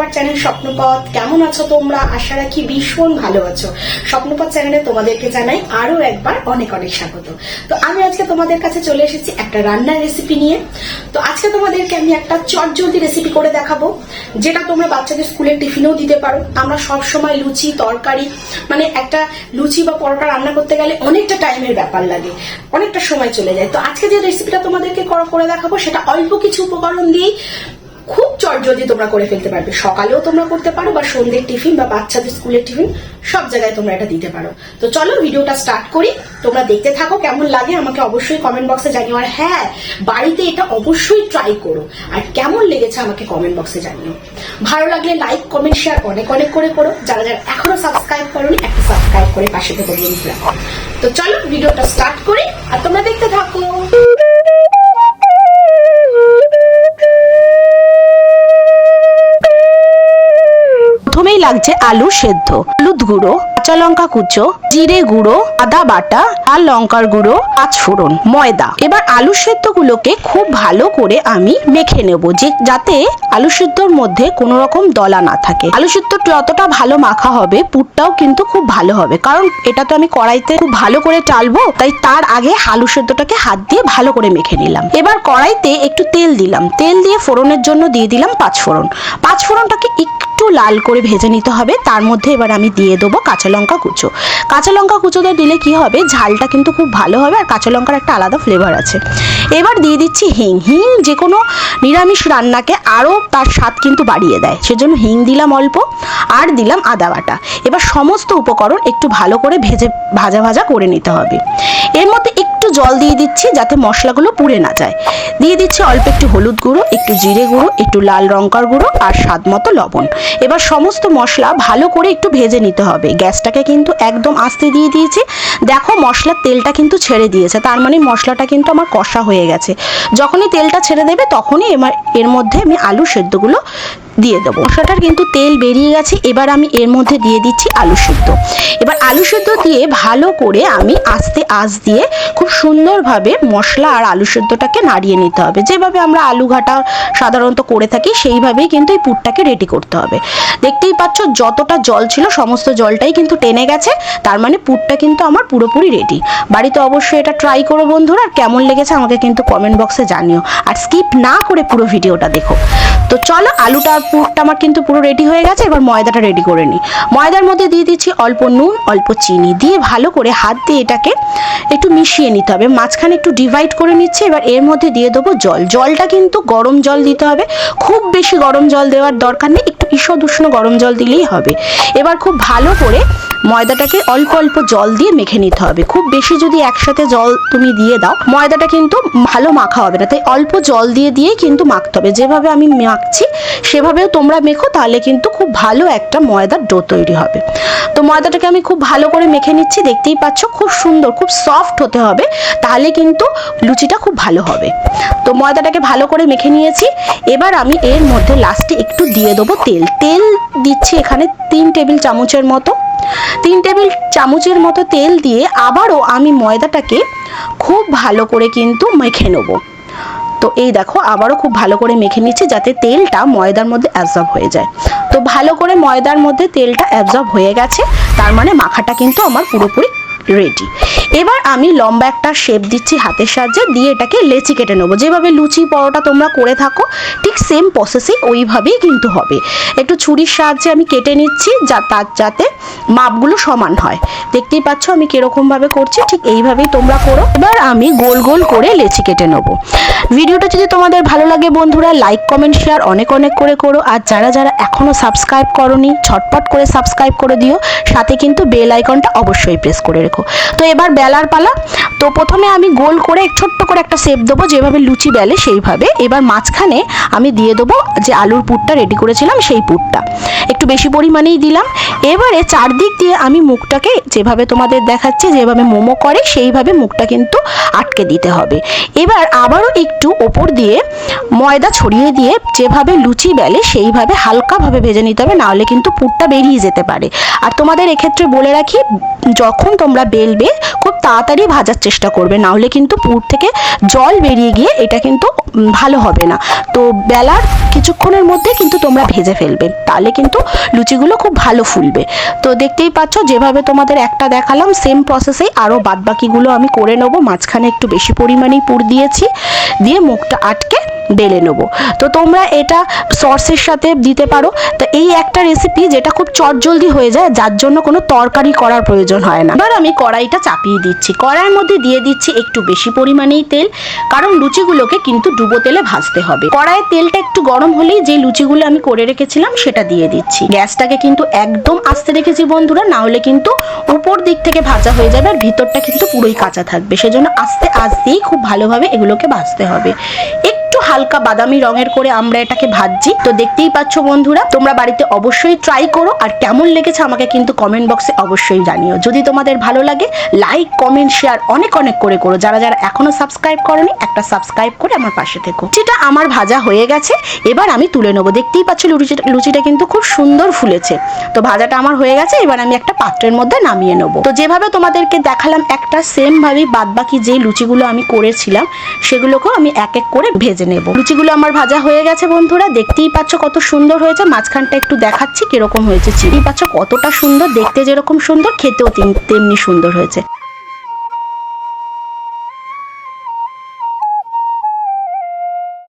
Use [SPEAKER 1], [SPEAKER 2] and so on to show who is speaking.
[SPEAKER 1] আমার চ্যানেল স্বপ্নপথ। কেমন আছো তোমরা? আশা রাখি ভীষণ ভালো আছো। স্বপ্নপথ চ্যানেলে তোমাদেরকে জানাই আরও একবার অনেক অনেক স্বাগত। তো আমি আজকে তোমাদের কাছে চলে এসেছি একটা রান্নার রেসিপি নিয়ে। তো আজকে তোমাদেরকে আমি একটা চটজলদি রেসিপি করে দেখাবো, যেটা তোমরা বাচ্চাদের স্কুলের টিফিনেও দিতে পারো। আমরা সব সময় লুচি, তরকারি মানে একটা লুচি বা পরোটা রান্না করতে গেলে অনেকটা টাইমের ব্যাপার লাগে, অনেকটা সময় চলে যায়। তো আজকে যে রেসিপিটা তোমাদেরকে করে দেখাবো, সেটা অল্প কিছু উপকরণ দিয়েই খুব চটজলদি তোমরা করে ফেলতে পারবে। সকালেও তোমরা করতে পারো বা সন্ধ্যের টিফিন বা বাচ্চাদের স্কুলের টিফিন, সব জায়গায় তোমরা এটা দিতে পারো। তো চলো ভিডিওটা স্টার্ট করি। তোমরা দেখতে থাকো কেমন লাগে, আমাকে অবশ্যই কমেন্ট বক্সে জানিও। আর হ্যাঁ বাড়িতে এটা অবশ্যই ট্রাই করো। আর কেমন লেগেছে আমাকে কমেন্ট বক্সে জানিও। ভালো লাগলে লাইক কমেন্ট শেয়ার অনেক অনেক করে করো। যারা যারা এখনও সাবস্ক্রাইব করোনি, একটা সাবস্ক্রাইব করে পাশে থেকে বন্ধুরা তো চলো ভিডিওটা স্টার্ট করি। আর তোমরা দেখতে থাকো।
[SPEAKER 2] লাগছে আলু সেদ্ধ হলুদ গুঁড়ো। কাঁচা লঙ্কা কুচো, জিরে গুঁড়ো, আদা বাটা আর লঙ্কার গুঁড়ো পাঁচ ফোড়ন ময়দা। এবার আলু সেদ্ধ গুলোকে খুব ভালো করে আমি মেখে নেব যে, যাতে আলু সেদ্ধর মধ্যে কোনো রকম দলা না থাকে। আলু সেদ্ধ যতটা ভালো মাখা হবে, পুরটাও কিন্তু খুব ভালো হবে। কারণ এটা তো আমি কড়াইতে খুব ভালো করে টালবো তাই তার আগে আলু সেদ্ধটাকে হাত দিয়ে ভালো করে মেখে নিলাম। এবার কড়াইতে একটু তেল দিলাম। তেল দিয়ে ফোড়নের জন্য দিয়ে দিলাম পাঁচ ফোড়ন। পাঁচ ফোড়নটাকে একটু লাল করে ভেজে নিতে হবে। তার মধ্যে এবার আমি দিয়ে দেবো কাঁচা লঙ্কা কুচো। কাঁচা লঙ্কা কুচোতে দিলে কি হবে? ঝালটা কিন্তু খুব ভালো হবে আর কাঁচা লঙ্কার একটা আলাদা ফ্লেভার আছে। এবার দিয়ে দিচ্ছি হিং। হিং যে কোনো নিরামিষ রান্নাকে আরও তার স্বাদ কিন্তু বাড়িয়ে দেয়। সেজন্য হিং দিলাম অল্প আর দিলাম আদা বাটা। এবার সমস্ত উপকরণ একটু ভালো করে ভেজে ভাজা ভাজা করে নিতে হবে। এর মধ্যে একটু জল দিয়ে দিচ্ছি যাতে মশলাগুলো পুড়ে না যায়। দিয়ে দিচ্ছি অল্প একটু হলুদ গুঁড়ো, একটু জিরে গুঁড়ো, একটু লাল লঙ্কার গুঁড়ো আর স্বাদ মতো লবণ। এবার সমস্ত মশলা ভালো করে একটু ভেজে নিতে হবে। গ্যাসটাকে কিন্তু একদম আস্তে দিয়ে দিয়েছি। দেখো মশলার তেলটা কিন্তু ছেড়ে দিয়েছে। তার মানে মশলাটা কিন্তু আমার কষা হয়ে গেছে। যখনই তেলটা ছেড়ে দেবে তখনই এর মধ্যে আমি আলু সেদ্ধগুলো দিয়ে দেবো। মশলাটার কিন্তু তেল বেরিয়ে গেছে, এবার আমি এর মধ্যে দিয়ে দিচ্ছি আলু সেদ্ধ। এবার আলু সেদ্ধ দিয়ে ভালো করে আমি আস্তে আঁচ দিয়ে খুব সুন্দরভাবে মশলা আর আলু সেদ্ধটাকে নাড়িয়ে নিতে হবে। যেভাবে আমরা আলু ঘাটা সাধারণত করে থাকি, সেইভাবেই কিন্তু এই পুরটাকে রেডি করতে হবে। দেখতেই পাচ্ছ যতটা জল ছিল, সমস্ত জলটাই কিন্তু টেনে গেছে, তার মানে পুরটা কিন্তু আমার পুরোপুরি রেডি বাড়িতে অবশ্যই এটা ট্রাই করো বন্ধুরা, আর কেমন লেগেছে আমাকে কিন্তু কমেন্ট বক্সে জানিও। আর স্কিপ না করে পুরো ভিডিওটা দেখো। তো চলো আলুটা পুরটা আমার কিন্তু পুরো রেডি হয়ে গেছে, এবার ময়দাটা রেডি করে নিই। ময়দার মধ্যে দিয়ে দিচ্ছি অল্প নুন, অল্প চিনি। দিয়ে ভালো করে হাত দিয়ে এটাকে একটু মিশিয়ে নিতে হবে। মাঝখানে একটু ডিভাইড করে নিচ্ছি, এবার এর মধ্যে দিয়ে দেবো জল। জলটা কিন্তু গরম জল দিতে হবে। খুব বেশি গরম জল দেওয়ার দরকার নেই, একটু ঈষদ উষ্ণ গরম জল দিলেই হবে। এবার খুব ভালো করে ময়দাটাকে অল্প অল্প জল দিয়ে মেখে নিতে হবে। খুব বেশি যদি একসাথে জল তুমি দিয়ে দাও, ময়দাটা কিন্তু ভালো মাখা হবে না। তাই অল্প জল দিয়ে দিয়েই কিন্তু মাখতে হবে। যেভাবে আমি মাখছি সেভাবেও তোমরা মেখো, তাহলে কিন্তু খুব ভালো একটা ময়দার ডো তৈরি হবে। তো ময়দাটাকে আমি খুব ভালো করে মেখে নিচ্ছি, দেখতেই পাচ্ছ খুব সুন্দর, খুব সফট হতে হবে, তাহলে কিন্তু লুচিটা খুব ভালো হবে। তো ময়দাটাকে ভালো করে মেখে নিয়েছি, এবার আমি এর মধ্যে লাস্টে একটু দিয়ে দেবো তেল। তেল দিচ্ছি এখানে তিন টেবিল চামচের মতো। তিন টেবিল চামচের মতো তেল দিয়ে আবারও আমি ময়দাটাকে খুব ভালো করে কিন্তু মেখে নেব। তো এই দেখো, আবারও খুব ভালো করে মেখে নিচ্ছি যাতে তেলটা ময়দার মধ্যে অ্যাবজর্ব হয়ে যায়। তো ভালো করে ময়দার মধ্যে তেলটা অ্যাবজর্ব হয়ে গেছে, তার মানে মাখাটা কিন্তু আমার পুরোপুরি রেডি এবার আমি লম্বা একটা শেপ দিচ্ছি হাতের সাহায্যে, দিয়ে এটাকে লেচি কেটে নেব। যেভাবে লুচি পরোটা তোমরা করে থাকো, ঠিক সেম প্রসেসে ওইভাবেই কিন্তু হবে। একটু ছুরির সাহায্যে আমি কেটে নিচ্ছি, যা তার যাতে মাপগুলো সমান হয়। দেখতেই পাচ্ছ আমি কীরকমভাবে করছি, ঠিক এইভাবেই তোমরা করো। এবার আমি গোল গোল করে লেচি কেটে নেব। ভিডিওটা যদি তোমাদের ভালো লাগে বন্ধুরা লাইক কমেন্ট শেয়ার অনেক অনেক করে করো। আর যারা যারা এখনও সাবস্ক্রাইব করনি, ছটপট করে সাবস্ক্রাইব করে দিও। সাথে কিন্তু বেল আইকনটা অবশ্যই প্রেস করে রেখো। তো এবার বেলার পালা। তো প্রথমে আমি গোল করে ছোট্ট করে একটা শেপ দেবো, যেভাবে লুচি বেলে সেইভাবে। এবার মাঝখানে আমি দিয়ে দেবো যে আলুর পুরটা রেডি করেছিলাম, সেই পুরটা। একটু বেশি পরিমাণেই দিলাম। এবারে চারদিক দিয়ে আমি মুখটাকে যেভাবে তোমাদের দেখাচ্ছি, যেভাবে মোমো করে, সেইভাবে মুখটা কিন্তু আটকে দিতে হবে। এবার আবারও একটু ওপর দিয়ে ময়দা ছড়িয়ে দিয়ে যেভাবে লুচি বেলে সেইভাবে হালকাভাবে ভেজে নিতে হবে, নাহলে কিন্তু পুরটা বেরিয়ে যেতে পারে। আর তোমাদের এক্ষেত্রে বলে রাখি, যখন তোমরা বেলবে তাড়াতাড়ি ভাজার চেষ্টা করবে না হলে কিন্তু পুর থেকে জল বেরিয়ে গিয়ে এটা কিন্তু ভালো হবে না। তো বেলার কিছুক্ষণের মধ্যে কিন্তু তোমরা ভেজে ফেলবে, তাহলে কিন্তু লুচিগুলো খুব ভালো ফুলবে। তো দেখতেই পাচ্ছ, যেভাবে তোমাদের একটা দেখালাম সেম প্রসেসেই আরও বাদবাকিগুলো আমি করে নেব, মাঝখানে একটু বেশি পরিমাণেই পুর দিয়েছি, দিয়ে মুখটা আটকে বেলে নেব। তো তোমরা এটা সসের সাথে দিতে পারো। তো এই একটা রেসিপি যেটা খুব চটজলদি হয়ে যায়, যার জন্য কোনো তরকারি করার প্রয়োজন হয় না। এবার আমি কড়াইটা চাপিয়ে দিচ্ছি। কড়াইয়ের মধ্যে দিয়ে দিচ্ছি একটু বেশি পরিমাণেই তেল, কারণ লুচিগুলোকে কিন্তু ডুবো তেলে ভাজতে হবে। কড়াইয়ের তেলটা একটু গরম হলেই যে লুচিগুলো আমি করে রেখেছিলাম, সেটা দিয়ে দিচ্ছি। গ্যাসটাকে কিন্তু একদম আস্তে রেখেছি বন্ধুরা, না হলে কিন্তু উপর দিক থেকে ভাজা হয়ে যাবে আর ভিতরটা কিন্তু পুরোই কাঁচা থাকবে। সেজন্য আস্তে আস্তেই খুব ভালোভাবে এগুলোকে ভাজতে হবে। হালকা বাদামি রঙের করে আমরা এটাকে ভাজছি। তো দেখতেই পাচ্ছ বন্ধুরা, তোমরা বাড়িতে অবশ্যই ট্রাই করো আর কেমন লেগেছে আমাকে কিন্তু কমেন্ট বক্সে অবশ্যই জানিও। যদি তোমাদের ভালো লাগে লাইক কমেন্ট শেয়ার অনেক অনেক করে করো। যারা যারা এখনও সাবস্ক্রাইব করনি, একটা সাবস্ক্রাইব করে আমার পাশে থেকো। যেটা আমার ভাজা হয়ে গেছে, এবার আমি তুলে নেব। দেখতেই পাচ্ছ লুচিটা লুচিটা কিন্তু খুব সুন্দর ফুলেছে। তো ভাজাটা আমার হয়ে গেছে, এবার আমি একটা পাত্রের মধ্যে নামিয়ে নেব। তো যেভাবে তোমাদেরকে দেখালাম, একটা সেম ভাবে বাদ বাকি যে লুচিগুলো আমি করেছিলাম, সেগুলোকেও আমি এক এক করে ভেজে নেব। লুচিগুলো আমার ভাজা হয়ে গেছে বন্ধুরা, দেখতেই পাচ্ছ কত সুন্দর হয়েছে। মাঝখানটা একটু দেখাচ্ছি কীরকম হয়েছে। চিনি পাচ্ছ কতটা সুন্দর, দেখতে যেরকম সুন্দর, খেতেও তেম- তেমনি সুন্দর হয়েছে।